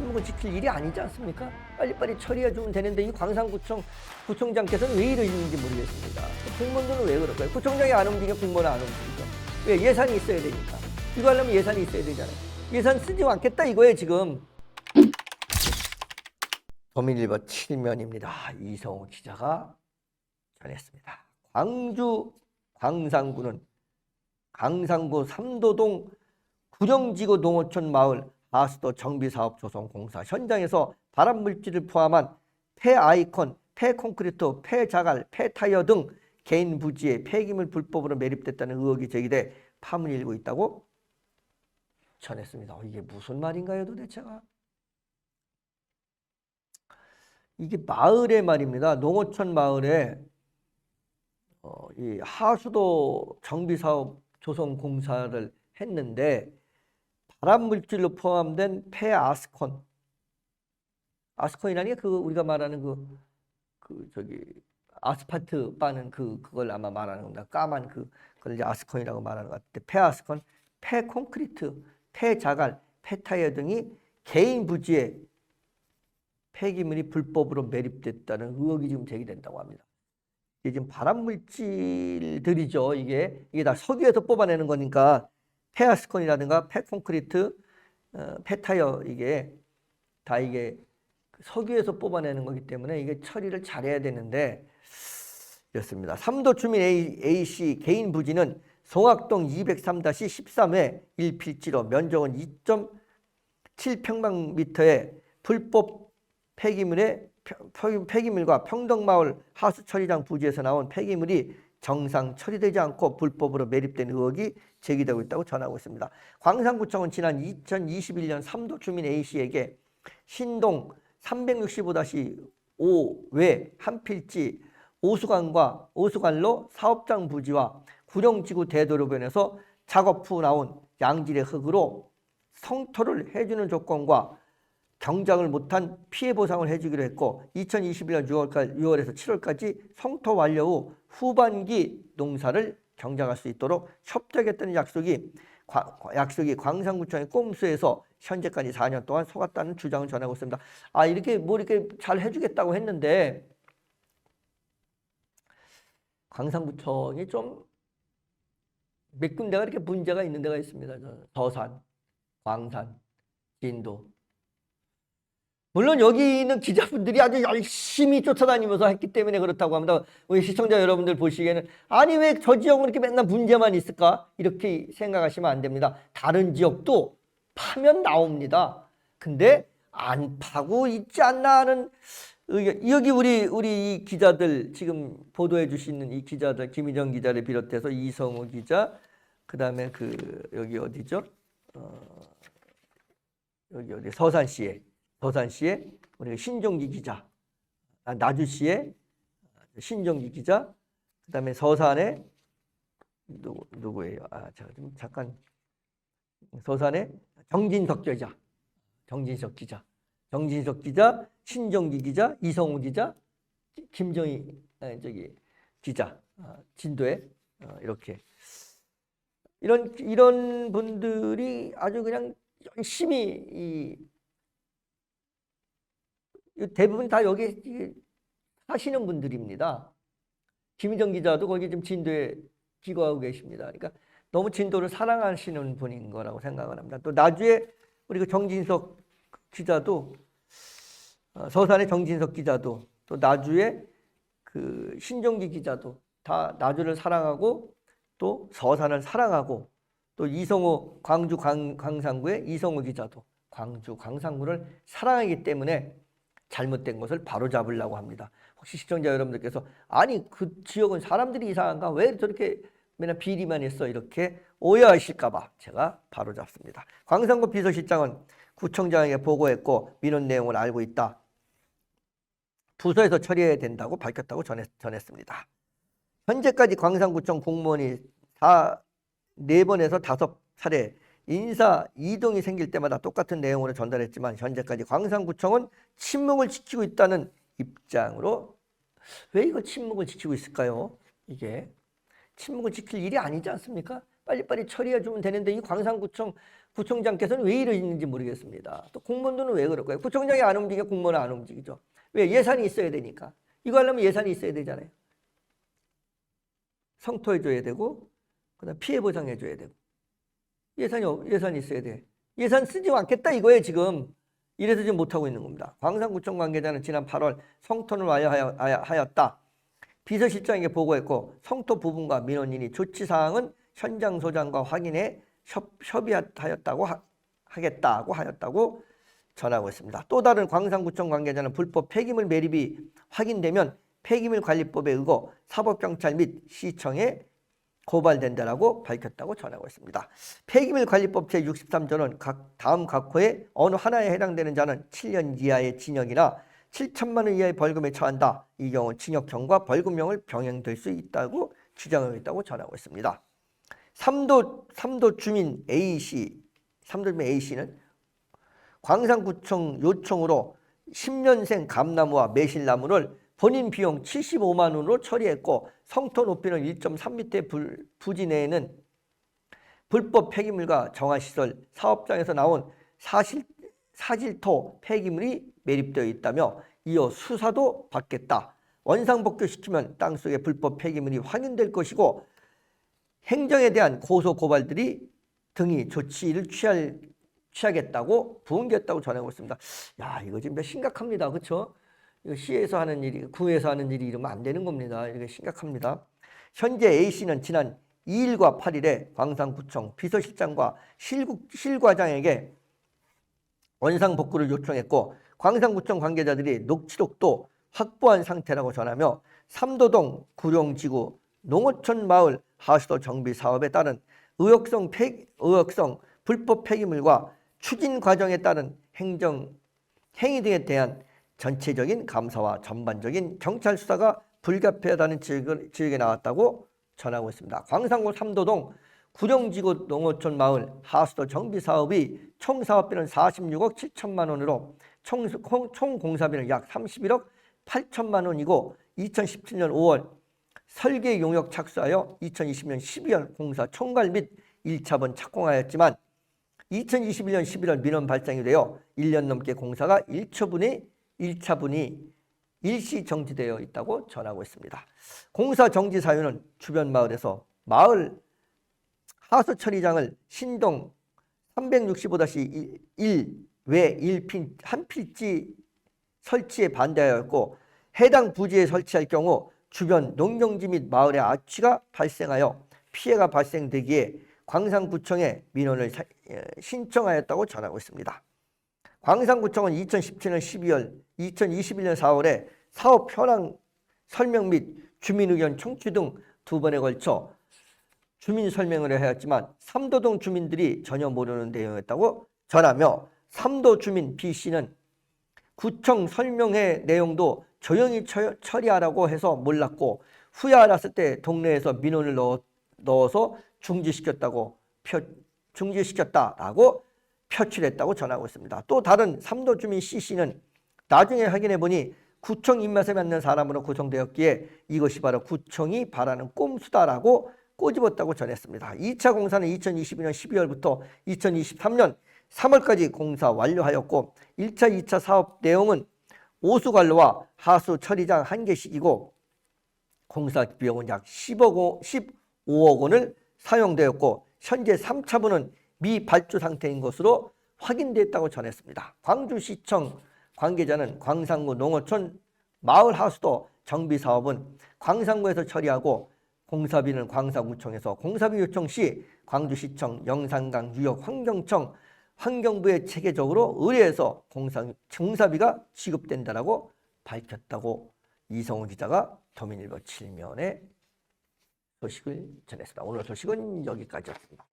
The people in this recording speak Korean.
침묵을 지킬 일이 아니지 않습니까? 빨리빨리 처리해 주면 되는데 이 광산구청 구청장께서는 왜 이러시는지 모르겠습니다. 그 공무원들은 왜 그럴까요? 구청장이 안 움직여 공무원은 안 움직이죠. 왜 예산이 있어야 되니까. 이거 하려면 예산이 있어야 되잖아요. 예산 쓰지 않겠다 이거예요 지금. 도민일보 7면입니다. 이성호 기자가 전했습니다. 광주 광산구는 강산구 삼도동 구령지구 농어촌 마을 하수도 정비사업 조성 공사 현장에서 발암 물질을 포함한 폐 아이콘, 폐 콘크리트, 폐 자갈, 폐 타이어 등 개인 부지에 폐기물 불법으로 매립됐다는 의혹이 제기돼 파문이 일고 있다고 전했습니다. 어, 이게 무슨 말인가요 도대체가? 이게 마을의 말입니다. 농어촌 마을에 어, 이 하수도 정비사업 조성 공사를 했는데 발암 물질로 포함된 폐아스콘 아스콘이라는 게 그 우리가 말하는 그, 그 저기 아스팔트 빠는 그 그걸 아마 말하는 겁니다. 까만 그 그걸 이제 아스콘이라고 말하는 것 같은데 폐아스콘, 폐콘크리트, 폐자갈, 폐타이어 등이 개인 부지에 폐기물이 불법으로 매립됐다는 의혹이 지금 제기된다고 합니다. 이게 지금 발암 물질들이죠. 이게 이게 다 석유에서 뽑아내는 거니까 폐아스콘이라든가 폐콘크리트, 어, 폐타이어 이게 다 이게 석유에서 뽑아내는 거기 때문에 이게 처리를 잘해야 되는데 이렇습니다. 삼도 주민 A, A씨 개인 부지는 송악동 203-13회 1필지로 면적은 2.7평방미터의 불법 폐기물의 평- 폐기물과 평덕마을 하수처리장 부지에서 나온 폐기물이 정상 처리되지 않고 불법으로 매립된 의혹이 제기되고 있다고 전하고 있습니다. 광산구청은 지난 2021년 삼도 주민 A씨에게 신동 365-5외 한 필지 오수관과 오수관로 사업장 부지와 구령지구 대도로변에서 작업 후 나온 양질의 흙으로 성토를 해주는 조건과 경작을 못한 피해 보상을 해주기로 했고 2021년 6월까지 6월에서 7월까지 성토 완료 후 후반기 농사를 경작할 수 있도록 협조하겠다는 약속이 과- 약속이 광산구청의 꼼수에서 현재까지 4년 동안 속았다는 주장을 전하고 있습니다. 아 이렇게 뭐 이렇게 잘 해주겠다고 했는데 광산구청이 좀 몇 군데가 이렇게 문제가 있는 데가 있습니다. 저는. 서산, 광산, 진도. 물론 여기 있는 기자분들이 아주 열심히 쫓아다니면서 했기 때문에 그렇다고 합니다. 우리 시청자 여러분들 보시기에는 아니 왜 저 지역은 이렇게 맨날 문제만 있을까? 이렇게 생각하시면 안 됩니다. 다른 지역도 파면 나옵니다. 근데 안 파고 있지 않나 하는. 여기 우리 우리 이 기자들 지금 보도해 주시는 이 기자들 김희정 기자를 비롯해서 이성우 기자 그다음에 그 여기 어디죠? 어, 여기 어디 서산시에 서산시에 우리 신종기 기자 아, 나주시에 신종기 기자 그 다음에 서산에 누구 누구예요? 아 제가 좀 잠깐 서산에 정진석 기자 정진석 기자 정진석 기자 신정기 기자 이성우 기자 김정희 아, 저기 기자 아, 진도에 어, 이렇게 이런 이런 분들이 아주 그냥 열심히 이, 이 대부분 다 여기 이 사시는 분들입니다. 김희정 기자도 거기 지금 진도에 기거하고 계십니다. 그러니까 너무 진도를 사랑하시는 분인 거라고 생각을 합니다. 또 나주에 우리 그 정진석 기자도 어, 서산의 정진석 기자도 또 나주의 그 신종기 기자도 다 나주를 사랑하고 또 서산을 사랑하고 또 이성호 광주 광, 광산구의 이성호 기자도 광주 광산구를 사랑하기 때문에 잘못된 것을 바로잡으려고 합니다. 혹시 시청자 여러분들께서 아니 그 지역은 사람들이 이상한가 왜 저렇게 맨날 비리만 했어 이렇게 오해하실까봐 제가 바로잡습니다. 광산구 비서실장은 구청장에게 보고했고 민원 내용을 알고 있다. 부서에서 처리해야 된다고 밝혔다고 전했, 전했습니다. 현재까지 광산구청 공무원이 다네 번에서 다섯 차례 인사 이동이 생길 때마다 똑같은 내용으로 전달했지만 현재까지 광산구청은 침묵을 지키고 있다는 입장으로 왜 이거 침묵을 지키고 있을까요? 이게 침묵을 지킬 일이 아니지 않습니까? 빨리빨리 처리해 주면 되는데 이 광산구청 구청장께서는 왜 이러시는지 모르겠습니다. 또 공무원들은 왜 그럴까요? 구청장이 안 움직여 공무원은 안 움직이죠. 왜? 예산이 있어야 되니까. 이거 하려면 예산이 있어야 되잖아요. 성토해 줘야 되고, 그 다음 피해 보상해 줘야 되고. 예산이, 없- 예산이 있어야 돼. 예산 쓰지 않겠다 이거예요, 지금. 이래서 지금 못하고 있는 겁니다. 광산구청 관계자는 지난 8월 성토를 하였다. 비서실장에게 보고했고 성토 부분과 민원인이 조치사항은 현장 소장과 확인해 협, 협의하였다고 하, 하겠다고 하였다고 전하고 있습니다. 또 다른 광산구청 관계자는 불법 폐기물 매립이 확인되면 폐기물 관리법에 의거 사법경찰 및 시청에 고발된다라고 밝혔다고 전하고 있습니다. 폐기물 관리법 제63조는 각 다음 각 호에 어느 하나에 해당되는 자는 7년 이하의 징역이나 7천만 원 이하의 벌금에 처한다. 이 경우 징역형과 벌금형을 병행될 수 있다고 주장하고 있다고 전하고 있습니다. 삼도 삼도 주민 A 씨, 삼도 주민 A 씨는 광산구청 요청으로 10년생 감나무와 매실나무를 본인 비용 75만 원으로 처리했고 성토 높이는 1.3m의 불, 부지 내에는 불법 폐기물과 정화시설 사업장에서 나온 사실, 사질토 폐기물이 매립되어 있다며 이어 수사도 받겠다. 원상복귀시키면 땅속에 불법 폐기물이 확인될 것이고 행정에 대한 고소 고발들이 등이 조치를 취할 취하겠다고 부응겼다고 전하고 있습니다. 야 이거 지금 심각합니다. 그렇죠? 시에서 하는 일이 구에서 하는 일이 이러면 안 되는 겁니다. 이게 심각합니다. 현재 A 씨는 지난 2일과 8일에 광산구청 비서실장과 실국, 실과장에게 원상 복구를 요청했고 광산구청 관계자들이 녹취록도 확보한 상태라고 전하며 삼도동 구룡지구 농어촌 마을 하수도 정비 사업에 따른 의혹성 폐, 의혹성 불법 폐기물과 추진 과정에 따른 행정 행위 등에 대한 전체적인 감사와 전반적인 경찰 수사가 불가피하다는 지적이 나왔다고 전하고 있습니다. 광산구 삼도동 구룡지구 농어촌 마을 하수도 정비 사업이 총 사업비는 46억 7천만 원으로 총, 총 공사비는 약 31억 8천만 원이고 2017년 5월 설계 용역 착수하여 2020년 12월 공사 총괄 및 1차분 착공하였지만 2021년 11월 민원 발생이 되어 1년 넘게 공사가 1초분이 1차분이 일시 정지되어 있다고 전하고 있습니다. 공사 정지 사유는 주변 마을에서 마을 하수 처리장을 신동 365-1 외 1필, 한 필지 설치에 반대하였고 해당 부지에 설치할 경우 주변 농경지 및 마을의 악취가 발생하여 피해가 발생되기에 광산구청에 민원을 신청하였다고 전하고 있습니다. 광산구청은 2017년 12월, 2021년 4월에 사업 현황 설명 및 주민 의견 청취 등 두 번에 걸쳐 주민 설명을 하였지만 삼도동 주민들이 전혀 모르는 내용이었다고 전하며 삼도 주민 B 씨는 구청 설명회 내용도 조용히 처, 처리하라고 해서 몰랐고 후에 알았을 때 동네에서 민원을 넣어, 넣어서 중지시켰다고 표, 중지시켰다라고 표출했다고 전하고 있습니다. 또 다른 삼도 주민 C 씨는 나중에 확인해 보니 구청 입맛에 맞는 사람으로 구성되었기에 이것이 바로 구청이 바라는 꼼수다라고 꼬집었다고 전했습니다. 2차 공사는 2022년 12월부터 2023년 3월까지 공사 완료하였고 1차, 2차 사업 내용은 오수관로와 하수 처리장 한 개씩이고 공사 비용은 약 10억 원, 15억 원을 사용되었고 현재 3차분은 미발주 상태인 것으로 확인됐다고 전했습니다. 광주시청 관계자는 광산구 농어촌 마을 하수도 정비 사업은 광산구에서 처리하고 공사비는 광산구청에서 공사비 요청 시 광주시청 영산강 유역 환경청 환경부에 체계적으로 의뢰해서 공사, 공사비가 지급된다라고 밝혔다고 이성훈 기자가 도민일보 7면에 소식을 전했습니다. 오늘 소식은 여기까지였습니다.